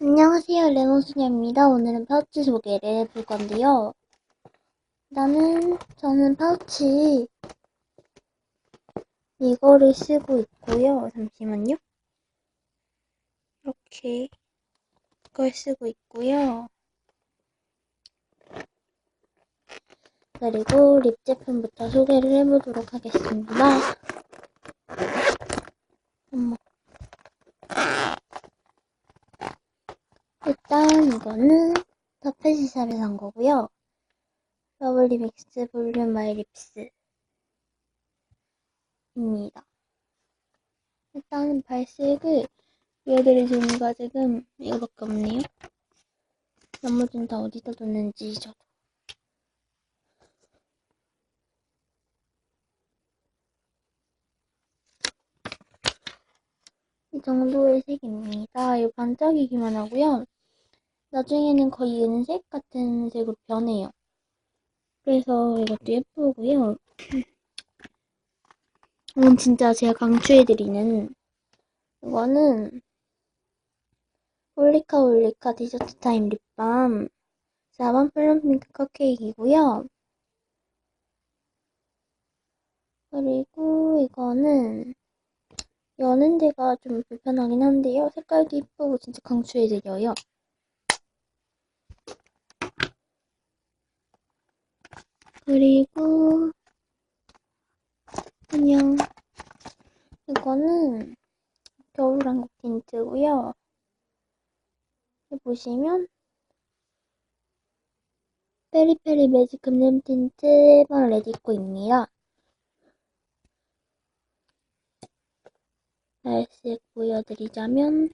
안녕하세요, 레몬소녀입니다. 오늘은 파우치 소개를 해볼 건데요. 나는, 저는 파우치 이거를 쓰고 있고요. 잠시만요. 이렇게 이걸 쓰고 있고요. 그리고 립 제품부터 소개를 해보도록 하겠습니다. 어머. 일단 이 거는 더패시샵에 산 거고요. 러블리 믹스 볼륨 마이 립스 입니다. 일단 발색을 보여드릴 종류가 지금 이거밖에 없네요. 나머지는 다 어디다 뒀는지 저도 이 정도의 색입니다. 이 반짝이기만 하고요. 나중에는 거의 은색 같은 색으로 변해요. 그래서 이것도 예쁘고요. 이건 진짜 제가 강추해드리는 이거는 홀리카 홀리카 디저트 타임 립밤 4번 플럼핑크 컵케이크이고요. 그리고 이거는 여는 데가 좀 불편하긴 한데요. 색깔도 이쁘고 진짜 강추해드려요. 그리고 안녕. 이거는 겨울왕국 틴트고요. 보시면 페리페리 매직 금냄 틴트 1번 레디코입니다. 발색 보여드리자면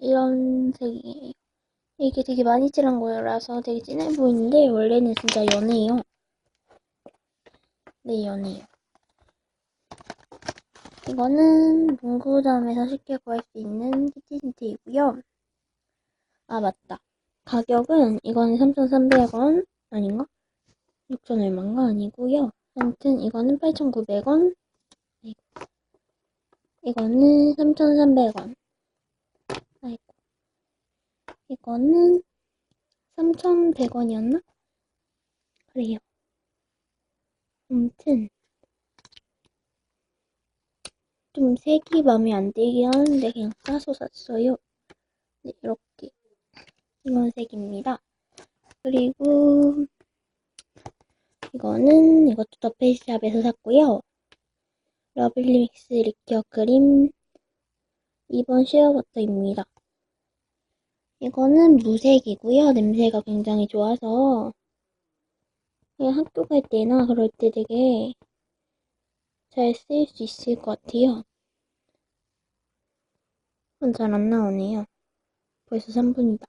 이런 색이에요. 이게 되게 많이 칠한 거라서 되게 진해 보이는데 원래는 진짜 연해요. 네, 연해요. 이거는 문구점에서 쉽게 구할 수 있는 키티 틴트이고요. 아 맞다. 가격은 이거는 3,300원 아닌가? 6천 얼마인가 아니고요. 아무튼 이거는 8,900원. 이거는 3,300원. 이거는 3,100원이었나? 그래요. 아무튼 좀 색이 마음에 안 들긴 하는데 그냥 싸서 샀어요. 네, 이렇게 이런 색입니다. 그리고 이거는 이것도 더 페이스샵에서 샀고요. 러블리 믹스 리큐어 크림 2번 쉐어버터입니다. 이거는 무색이고요. 냄새가 굉장히 좋아서 학교 갈 때나 그럴 때 되게 잘 쓰일 수 있을 것 같아요. 잘 안 나오네요. 벌써 3분이다.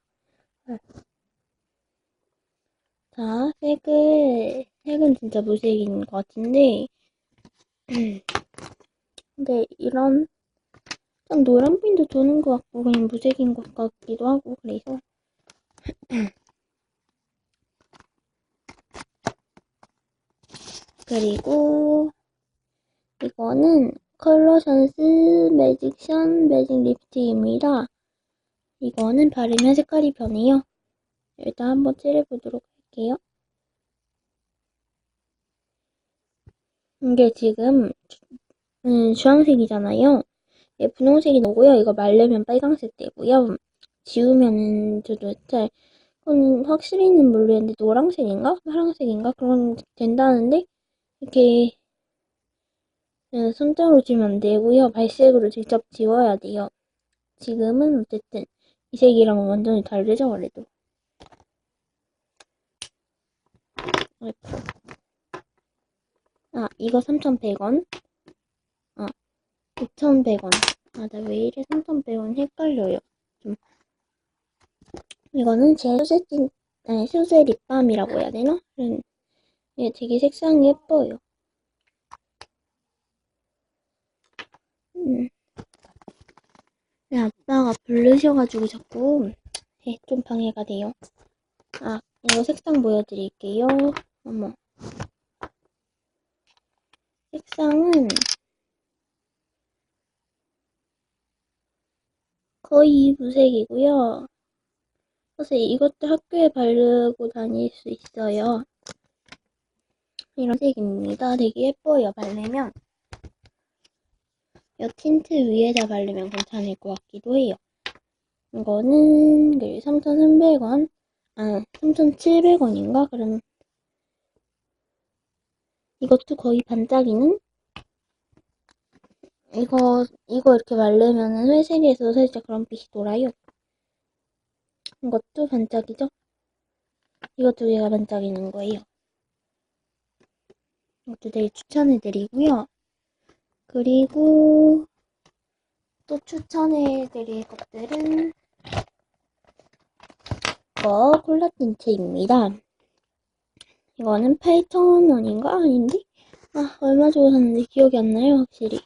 자, 색을, 색은 진짜 무색인 것 같은데, 근데 이런, 좀 노란 핀도 도는 것 같고, 그냥 무색인 것 같기도 하고, 그래서. 그리고, 이거는 컬러션스 매직션 매직 립스틱입니다. 이거는 바르면 색깔이 변해요. 일단 한번 칠해보도록 할게요. 이게 지금 음, 주황색이잖아요. 예, 분홍색이 나오고요. 이거 말르면 빨강색 되고요. 지우면은 저도 잘 그건 확실히는 모르겠는데 노란색인가? 파란색인가? 그런 된다는데 이렇게 손등으로 지우면 안 되고요. 발색으로 직접 지워야 돼요. 지금은 어쨌든 이 색이랑 완전히 다르죠, 원래도. 아, 이거 3,100원. 아, 6,100원. 아, 나 왜 이래 3,100원 헷갈려요. 좀. 이거는 제 수세, 아니, 수세 립밤이라고 해야 되나? 음, 이게 되게 색상이 예뻐요. 음. 아빠가 부르셔가지고 자꾸 예, 좀 방해가 돼요. 아, 이거 색상 보여드릴게요. 어머. 색상은 거의 무색이고요. 그래서 이것도 학교에 바르고 다닐 수 있어요. 이런 색입니다. 되게 예뻐요, 바르면. 이 틴트 위에다 바르면 괜찮을 것 같기도 해요. 이거는 3,300원, 아, 3,700원인가? 그럼 이것도 거의 반짝이는? 이거, 이거 이렇게 바르면은 회색에서 살짝 그런 빛이 돌아요. 이것도 반짝이죠? 이것 두 개가 반짝이는 거예요. 이것도 되게 추천해드리고요. 그리고 또 추천해드릴 것들은 이거 콜라 틴트입니다. 이거는 8,000원인가? 아닌데? 아, 얼마 주고 샀는지 기억이 안 나요, 확실히.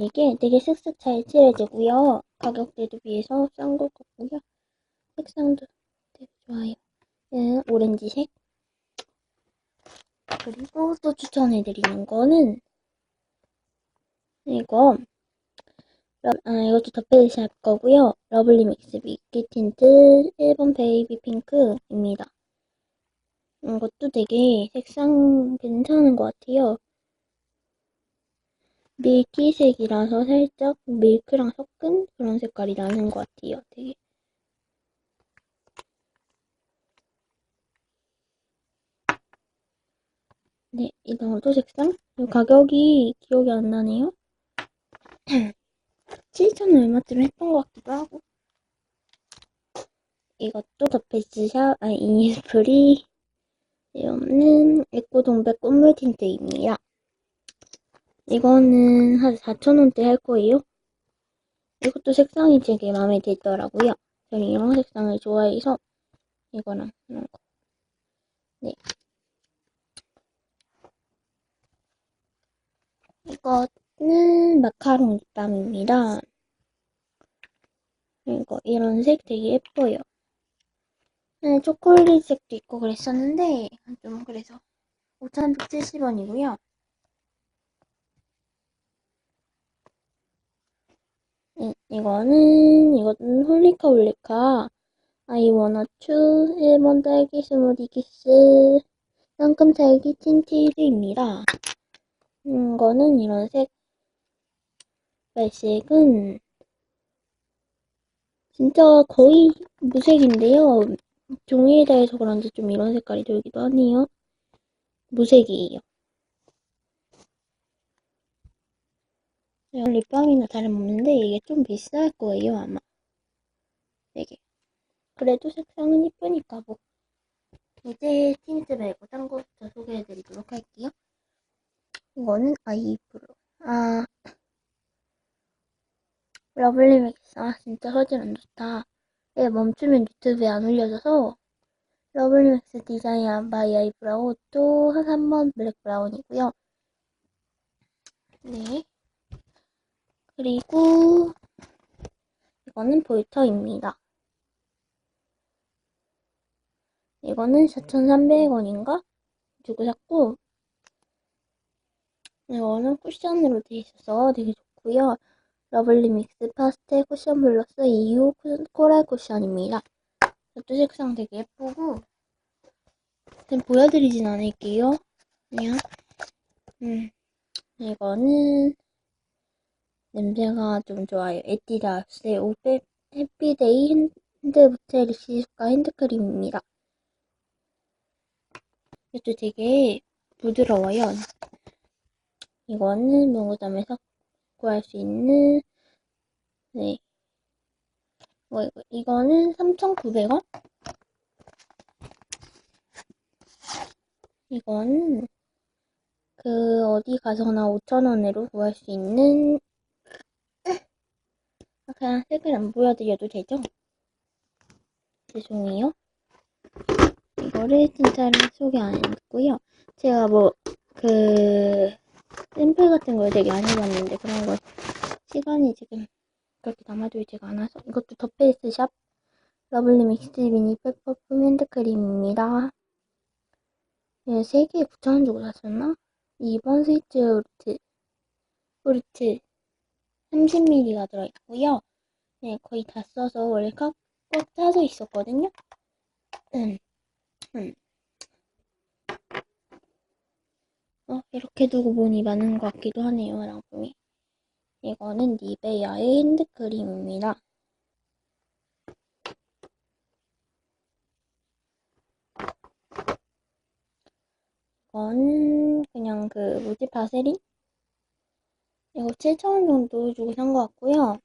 이게 되게 슥슥 잘 칠해지고요. 가격대도 비해서 싼 것 같고요. 색상도 되게 좋아요. 얘는 오렌지색. 그리고 또 추천해드리는 거는 이거 러, 아, 이것도 더페이샵 거고요. 러블리 믹스 미끼 틴트 1번 베이비 핑크입니다. 이것도 되게 색상 괜찮은 것 같아요. 밀키색이라서 살짝 밀크랑 섞은 그런 색깔이 나는 것 같아요. 되게. 네, 이거도 색상? 이 가격이 기억이 안 나네요. 7,000원 얼마쯤 했던 것 같기도 하고. 이것도 더페이스샵, 아니, 이니스프리 없는 에코동백 꽃물 틴트입니다. 이거는 한 4,000원대 할 거예요. 이것도 색상이 되게 마음에 들더라고요. 저는 이런 색상을 좋아해서 이거랑 이런 거. 네. 이거는 마카롱 립밤입니다. 이거 이런 색 되게 예뻐요. 네, 초콜릿 색도 있고 그랬었는데 좀 그래서 5,170원이고요. 이, 이거는 이거는 홀리카 홀리카 아이 워너 추 1번 딸기 스무디 키스 쌍큼 딸기 틴티드입니다. 이거는 이런 색 발색은 진짜 거의 무색인데요. 종이에다 해서 그런지 좀 이런 색깔이 들기도 하네요. 무색이에요. 립밤이나 다름없는데 이게 좀 비쌀 거예요 아마. 되게. 그래도 색상은 이쁘니까 뭐. 이제 틴트 말고 딴 거부터 소개해드리도록 할게요. 이거는 아이브로. 아. 러블리 믹스. 아 진짜 소질 안 좋다. 얘 멈추면 유튜브에 안 올려져서 러블리 믹스 디자인 바이 아이브라우 또 3번 블랙 브라운이고요. 네 그리고 이거는 볼터입니다. 이거는 4,300원인가? 주고 샀고 이거는 쿠션으로 되어 있어서 되게 좋고요. 러블리 믹스 파스텔 쿠션 블러스 2호 코랄 쿠션입니다. 이것도 색상 되게 예쁘고 지금 보여드리진 않을게요. 그냥 음 이거는 냄새가 좀 좋아요. 에뛰드하우스의 오페 해피데이 핸드부테 리시스과 핸드크림입니다. 이것도 되게 부드러워요. 이거는 농구점에서 구할 수 있는 네. 뭐 이거, 이거는 3,900원? 이거는 그 어디 가서나 5,000원으로 구할 수 있는 그냥 색을 안 보여드려도 되죠? 죄송해요. 이거를 진짜로 소개 안 했고요. 제가 뭐, 그, 샘플 같은 걸 되게 안 해봤는데, 그런 거, 시간이 지금 그렇게 남아돌지가 않아서. 이것도 더페이스 샵 러블리 믹스 미니 백퍼품 핸드크림입니다. 예, 3개에 9,000원 주고 샀었나? 2번 스위트 요르트. 포르트 30ml가 들어있고요. 네, 거의 다 써서 원래 꽉, 꽉 짜져 있었거든요. 음, 음. 어, 이렇게 두고 보니 많은 것 같기도 하네요, 화장품이. 이거는 니베아의 핸드크림입니다. 이거는 그냥 그 뭐지 바세린? 이거 7,000원 정도 주고 산 것 같고요.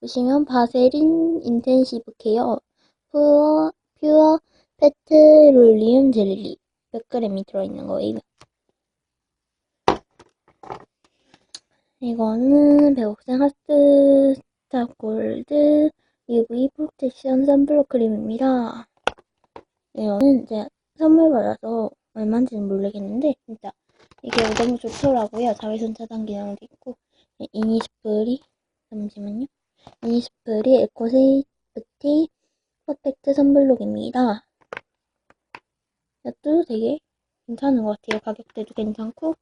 보시면 바세린 인텐시브 케어 퓨어 퓨어 페트롤리움 젤리 100g이 들어있는 거예요. 이거는 배옥생 하트 스타 골드 UV 프로텍션 선블록 크림입니다. 이거는 이제 선물 받아서 얼마인지는 모르겠는데 진짜 이게 너무 좋더라고요. 자외선 차단 기능도 있고 이니스프리 잠시만요. 이니스프리 에코세이프티 퍼펙트 선블록입니다. 이것도 되게 괜찮은 것 같아요. 가격대도 괜찮고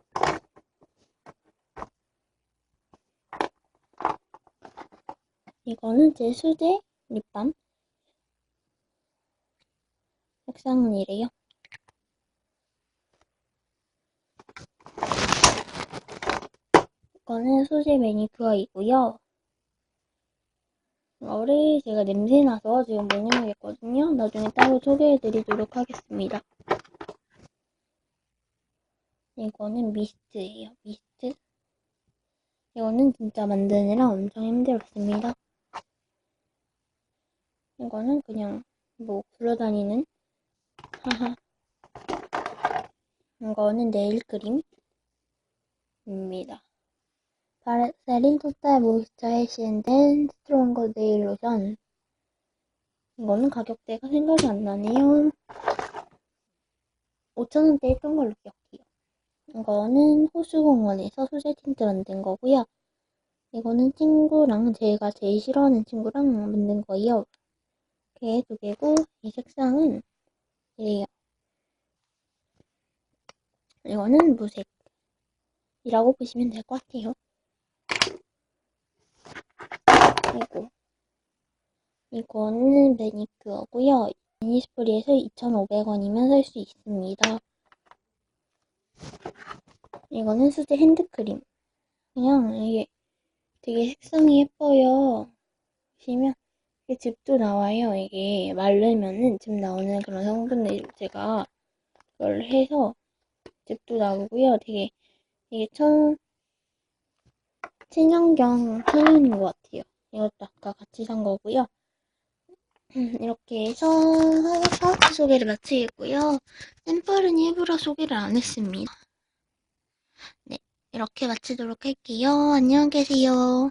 이거는 제 수제 립밤 색상은 이래요. 이거는 수제 매니큐어이고요. 이거를 제가 냄새나서 지금 못 이용하겠거든요. 나중에 따로 소개해드리도록 하겠습니다. 이거는 미스트예요. 미스트. 이거는 진짜 만드느라 엄청 힘들었습니다. 이거는 그냥 뭐 굴러다니는 하하. 이거는 네일 크림입니다. 바세린 토탈 모이스처 해시엔덴 스트롱거 네일 로션. 이거는 가격대가 생각이 안 나네요. 5,000원대 했던 걸로 기억해요. 이거는 호수공원에서 수제 틴트 만든 거고요. 이거는 친구랑 제가 제일 싫어하는 친구랑 만든 거예요. 이렇게 두 개고 이 색상은 이래요. 이거는 무색이라고 보시면 될 것 같아요. 그리고 이거는 매니큐어고요. 미니스프리에서 2,500원이면 살 수 있습니다. 이거는 수제 핸드크림. 그냥 이게 되게 색상이 예뻐요. 보시면 이게 즙도 나와요. 이게 마르면은 즙 나오는 그런 성분들 제가 그걸 해서 즙도 나오고요. 되게 이게 천 친환경 천연인 것 같아요. 이것도 아까 같이 산 거고요. 이렇게 해서 파우치 소개를 마치겠고요. 샘플은 일부러 소개를 안 했습니다. 네, 이렇게 마치도록 할게요. 안녕히 계세요.